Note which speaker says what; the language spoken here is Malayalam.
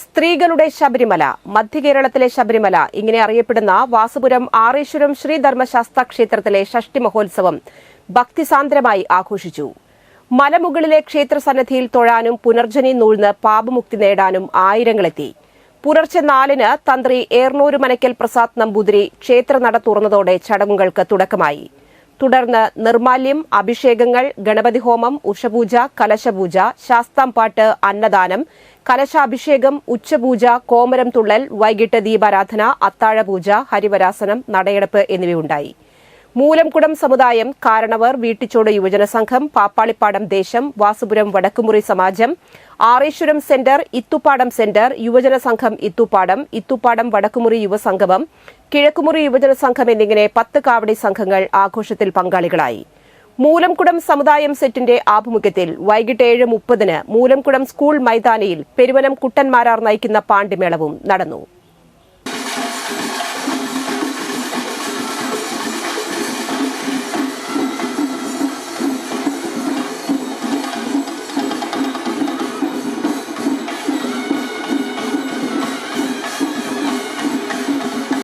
Speaker 1: സ്ത്രീകളുടെ ശബരിമല മധ്യകേരളത്തിലെ ശബരിമല ഇങ്ങനെ അറിയപ്പെടുന്ന വാസുപുരം ആറേശ്വരം ശ്രീധർമ്മശാസ്ത്ര ക്ഷേത്രത്തിലെ ഷഷ്ടി മഹോത്സവം ഭക്തിസാന്ദ്രമായി ആഘോഷിച്ചു. മലമുകളിലെ ക്ഷേത്രസന്നിധിയിൽ തൊഴാനും പുനർജനി നൂഴ്ന്ന് പാപമുക്തി നേടാനും ആയിരങ്ങളെത്തി. പുലർച്ചെ നാലിന് തന്ത്രി ഏർണൂര് മനക്കൽ പ്രസാദ് നമ്പൂതിരി ക്ഷേത്രനട തുറന്നതോടെ ചടങ്ങുകൾക്ക് തുടക്കമായി. തുടർന്ന് നിർമാല്യം അഭിഷേകങ്ങൾ ഗണപതി ഹോമം ഉഷപൂജ കലശപൂജ ശാസ്താംപാട്ട് അന്നദാനം കലശാഭിഷേകം ഉച്ചപൂജ കോമരം തുള്ളൽ വൈകിട്ട് ദീപാരാധന അത്താഴപൂജ ഹരിവരാസനം നടയടപ്പ് എന്നിവയുണ്ടായി. മൂലംകുടം സമുദായം കാരണവർ വീട്ടിച്ചോട് യുവജന സംഘം പാപ്പാളിപ്പാടം ദേശം വാസുപുരം വടക്കുമുറി സമാജം ആറേശ്വരം സെന്റർ ഇത്തുപ്പാടം സെന്റർ യുവജന സംഘം ഇത്തുപ്പാടം ഇത്തുപ്പാടം വടക്കുമുറി യുവസംഗമം കിഴക്കുമുറി യുവജന സംഘം എന്നിങ്ങനെ പത്ത് കാവടി സംഘങ്ങൾ ആഘോഷത്തിൽ പങ്കാളികളായി. മൂലംകുടം സമുദായം സെറ്റിന്റെ ആഭിമുഖ്യത്തിൽ വൈകിട്ട് ഏഴ് മുപ്പതിന് മൂലംകുടം സ്കൂൾ മൈതാനിയിൽ പെരുവനം കുട്ടന്മാരാർ നയിക്കുന്ന പാണ്ടിമേളവും നടന്നു.